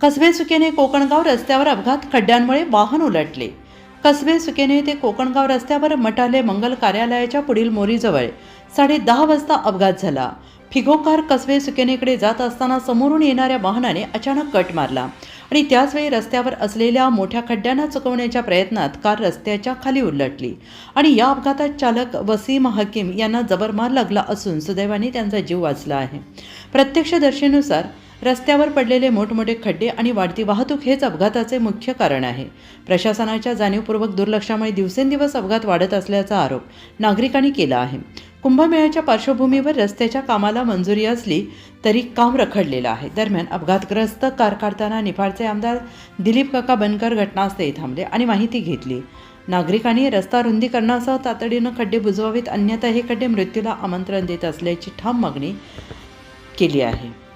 कसबे सुकेने कोकणगाव रस्त्यावर अपघात खड्ड्यांमुळे वाहन उलटले. कसबे सुकेने ते कोकणगाव रस्त्यावर मटाले मंगल कार्यालयाच्या पुढील मोरीजवळ साडे दहा वाजता अपघात झाला. फिगोकार कसबे सुकेनेकडे जात असताना समोरून येणाऱ्या वाहनाने अचानक कट मारला आणि त्याचवेळी रस्त्यावर असलेल्या मोठ्या खड्ड्यांना चुकवण्याच्या प्रयत्नात कार रस्त्याच्या खाली उलटली आणि या अपघातात चालक वसीम हकीम यांना जबरमार लागला असून सुदैवाने त्यांचा जीव वाचला आहे. प्रत्यक्षदर्शीनुसार रस्त्यावर पडलेले मोठमोठे खड्डे आणि वाढती वाहतूक हेच अपघाताचे मुख्य कारण आहे. प्रशासनाच्या जाणीवपूर्वक दुर्लक्षामुळे दिवसेंदिवस अपघात वाढत असल्याचा आरोप नागरिकांनी केला आहे. कुंभमेळ्याच्या पार्श्वभूमीवर रस्त्याच्या कामाला मंजुरी असली तरी काम रखडलेलं आहे. दरम्यान अपघातग्रस्त कार काढताना निफाडचे आमदार दिलीप काका बनकर घटनास्थळी थांबले आणि माहिती घेतली. नागरिकांनी रस्ता रुंदीकरणासह तातडीनं खड्डे बुजवावेत अन्यथा हे खड्डे मृत्यूला आमंत्रण देत असल्याची ठाम मागणी केली आहे.